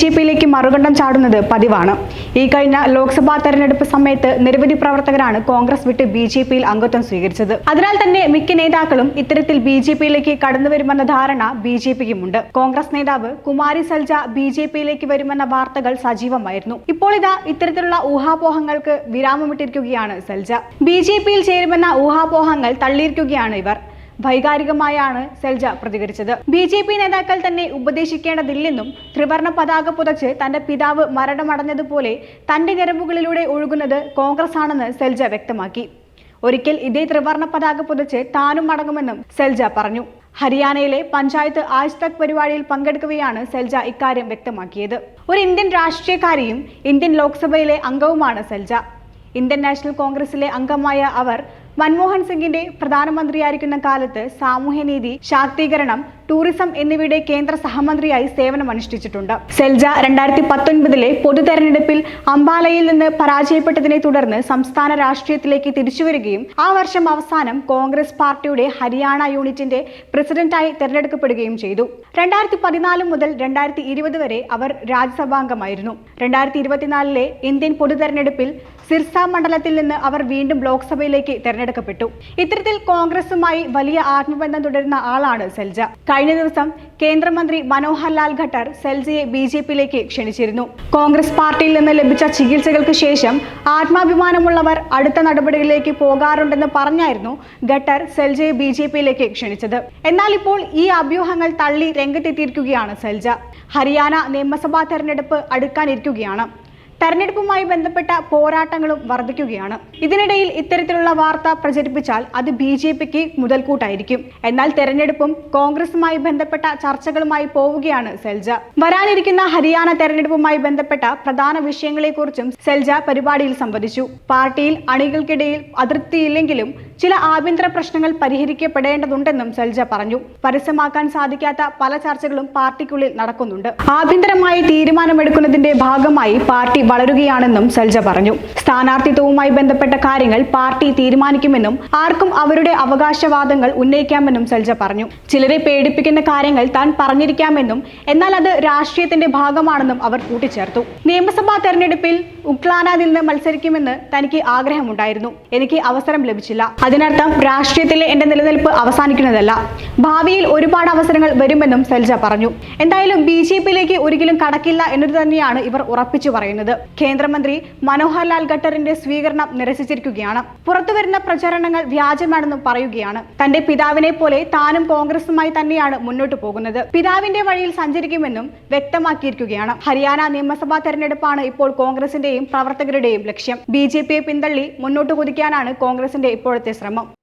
J പിയിലേക്ക് മറുകണ്ഠം ചാടുന്നത് പതിവാണ്. ഈ കഴിഞ്ഞ ലോക്സഭാ തെരഞ്ഞെടുപ്പ് സമയത്ത് നിരവധി പ്രവർത്തകരാണ് കോൺഗ്രസ് വിട്ട് ബി ജെ പിയിൽ അംഗത്വം സ്വീകരിച്ചത്. അതിനാൽ തന്നെ മിക്ക നേതാക്കളും ഇത്തരത്തിൽ ബി ജെ പിയിലേക്ക് കടന്നുവരുമെന്ന ധാരണ ബി ജെ പിക്കുമുണ്ട്. കോൺഗ്രസ് നേതാവ് കുമാരി സൽജ ബി ജെ പിയിലേക്ക് വരുമെന്ന വാർത്തകൾ സജീവമായിരുന്നു. ഇപ്പോൾ ഇതാ ഇത്തരത്തിലുള്ള ഊഹാപോഹങ്ങൾക്ക് വിരാമമിട്ടിരിക്കുകയാണ് സൽജ. ബി ജെ പിയിൽ ചേരുമെന്ന ഊഹാപോഹങ്ങൾ തള്ളിയിരിക്കുകയാണ് ഇവർ. വൈകാരികമായാണ് സെൽജ പ്രതികരിച്ചത്. ബി ജെ പി നേതാക്കൾ തന്നെ ഉപദേശിക്കേണ്ടതില്ലെന്നും ത്രിവർണ പതാക പുതച്ച് തന്റെ പിതാവ് മരണമടഞ്ഞതുപോലെ തന്റെ ഞരമ്പുകളിലൂടെ ഒഴുകുന്നത് കോൺഗ്രസ് ആണെന്ന് സെൽജ വ്യക്തമാക്കി. ഒരിക്കൽ ഇതേ ത്രിവർണ പതാക പുതച്ച് താനും മടങ്ങുമെന്നും സെൽജ പറഞ്ഞു. ഹരിയാനയിലെ പഞ്ചായത്ത് ആജ് തക് പരിപാടിയിൽ പങ്കെടുക്കവെയാണ് സെൽജ ഇക്കാര്യം വ്യക്തമാക്കിയത്. ഒരു ഇന്ത്യൻ രാഷ്ട്രീയക്കാരിയും ഇന്ത്യൻ ലോക്സഭയിലെ അംഗവുമാണ് സെൽജ. ഇന്ത്യൻ നാഷണൽ കോൺഗ്രസിലെ അംഗമായ അവർ മൻമോഹൻ സിംഗിന്റെ പ്രധാനമന്ത്രിയായിരിക്കുന്ന കാലത്ത് സാമൂഹ്യനീതി ശാക്തീകരണം ടൂറിസം എന്നിവയുടെ കേന്ദ്ര സഹമന്ത്രിയായി സേവനമനുഷ്ഠിച്ചിട്ടുണ്ട്. സെൽജ രണ്ടായിരത്തി പത്തൊൻപതിലെ പൊതു തെരഞ്ഞെടുപ്പിൽ അംബാലയിൽ നിന്ന് പരാജയപ്പെട്ടതിനെ തുടർന്ന് സംസ്ഥാന രാഷ്ട്രീയത്തിലേക്ക് തിരിച്ചുവരികയും ആ വർഷം അവസാനം കോൺഗ്രസ് പാർട്ടിയുടെ ഹരിയാന യൂണിറ്റിന്റെ പ്രസിഡന്റായി തെരഞ്ഞെടുക്കപ്പെടുകയും ചെയ്തു. രണ്ടായിരത്തി പതിനാല് മുതൽ രണ്ടായിരത്തി ഇരുപത് വരെ അവർ രാജ്യസഭാംഗമായിരുന്നു. രണ്ടായിരത്തി ഇരുപത്തിനാലിലെ ഇന്ത്യൻ പൊതു തെരഞ്ഞെടുപ്പിൽ സിർസ മണ്ഡലത്തിൽ നിന്ന് അവർ വീണ്ടും ലോക്സഭയിലേക്ക് തെരഞ്ഞെടുക്കപ്പെട്ടു. ഇത്തരത്തിൽ കോൺഗ്രസുമായി വലിയ ആത്മബന്ധം തുടരുന്ന ആളാണ് സെൽജ. കഴിഞ്ഞ ദിവസം കേന്ദ്രമന്ത്രി മനോഹർ ലാൽ ഖട്ടർ സെൽജയെ ബി ജെ പിയിലേക്ക് ക്ഷണിച്ചിരുന്നു. കോൺഗ്രസ് പാർട്ടിയിൽ നിന്ന് ലഭിച്ച ചികിത്സകൾക്ക് ശേഷം ആത്മാഭിമാനമുള്ളവർ അടുത്ത നടപടികളിലേക്ക് പോകാറുണ്ടെന്ന് പറഞ്ഞായിരുന്നു ഖട്ടർ സെൽജയെ ബി ജെ പിയിലേക്ക് ക്ഷണിച്ചത്. എന്നാൽ ഇപ്പോൾ ഈ അഭ്യൂഹങ്ങൾ തള്ളി രംഗത്തെത്തിയിരിക്കുകയാണ് സെൽജ. ഹരിയാന നിയമസഭാ തെരഞ്ഞെടുപ്പ് അടുക്കാനിരിക്കുകയാണ്. തെരഞ്ഞെടുപ്പുമായി ബന്ധപ്പെട്ട പോരാട്ടങ്ങളും വർദ്ധിക്കുകയാണ് ഇതിനിടയിൽ ഇത്തരത്തിലുള്ള വാർത്ത പ്രചരിപ്പിച്ചാൽ അത് ബി ജെ പിക്ക് മുതൽക്കൂട്ടായിരിക്കും. എന്നാൽ തെരഞ്ഞെടുപ്പും കോൺഗ്രസുമായി ബന്ധപ്പെട്ട ചർച്ചകളുമായി പോവുകയാണ് സെൽജ. വരാനിരിക്കുന്ന ഹരിയാന തെരഞ്ഞെടുപ്പുമായി ബന്ധപ്പെട്ട പ്രധാന വിഷയങ്ങളെക്കുറിച്ചും സെൽജ പരിപാടിയിൽ സംവദിച്ചു. പാർട്ടിയിൽ അണികൾക്കിടയിൽ അതൃപ്തിയില്ലെങ്കിലും ചില ആഭ്യന്തര പ്രശ്നങ്ങൾ പരിഹരിക്കപ്പെടേണ്ടതുണ്ടെന്നും സൽജ പറഞ്ഞു. പരസ്യമാക്കാൻ സാധിക്കാത്ത പല ചർച്ചകളും പാർട്ടിക്കുള്ളിൽ നടക്കുന്നുണ്ട്. ആഭ്യന്തരമായി തീരുമാനമെടുക്കുന്നതിന്റെ ഭാഗമായി പാർട്ടി വളരുകയാണെന്നും സൽജ പറഞ്ഞു. സ്ഥാനാർത്ഥിത്വവുമായി ബന്ധപ്പെട്ട കാര്യങ്ങൾ പാർട്ടി തീരുമാനിക്കുമെന്നും ആർക്കും അവരുടെ അവകാശവാദങ്ങൾ ഉന്നയിക്കാമെന്നും സൽജ പറഞ്ഞു. ചിലരെ പേടിപ്പിക്കുന്ന കാര്യങ്ങൾ താൻ പറഞ്ഞിരിക്കാമെന്നും എന്നാൽ അത് രാഷ്ട്രീയത്തിന്റെ ഭാഗമാണെന്നും അവർ കൂട്ടിച്ചേർത്തു. നിയമസഭാ തെരഞ്ഞെടുപ്പിൽ ഉക്ലാനാദിൽ നിന്ന് മത്സരിക്കുമെന്ന് തനിക്ക് ആഗ്രഹമുണ്ടായിരുന്നു. എനിക്ക് അവസരം ലഭിച്ചില്ല. അതിനർത്ഥം രാഷ്ട്രീയത്തിലെ എന്റെ നിലനിൽപ്പ് അവസാനിക്കുന്നതല്ല. ഭാവിയിൽ ഒരുപാട് അവസരങ്ങൾ വരുമെന്നും സെൽജ പറഞ്ഞു. എന്തായാലും ബി ജെ പിയിലേക്ക് ഒരിക്കലും കടക്കില്ല എന്നത് തന്നെയാണ് ഇവർ ഉറപ്പിച്ചു പറയുന്നത്. കേന്ദ്രമന്ത്രി മനോഹർ ലാൽ ഖട്ടറിന്റെ സ്വീകരണം നിരസിച്ചിരിക്കുകയാണ്. പുറത്തുവരുന്ന പ്രചരണങ്ങൾ വ്യാജമാണെന്നും പറയുകയാണ്. തന്റെ പിതാവിനെ പോലെ താനും കോൺഗ്രസുമായി തന്നെയാണ് മുന്നോട്ടു പോകുന്നത്. പിതാവിന്റെ വഴിയിൽ സഞ്ചരിക്കുമെന്നും വ്യക്തമാക്കിയിരിക്കുകയാണ്. ഹരിയാന നിയമസഭാ തെരഞ്ഞെടുപ്പാണ് ഇപ്പോൾ കോൺഗ്രസിന്റെയും പ്രവർത്തകരുടെയും ലക്ഷ്യം. ബി ജെ പിയെ പിന്തള്ളി മുന്നോട്ട് കുതിക്കാനാണ് കോൺഗ്രസിന്റെ ഇപ്പോഴത്തെ extremo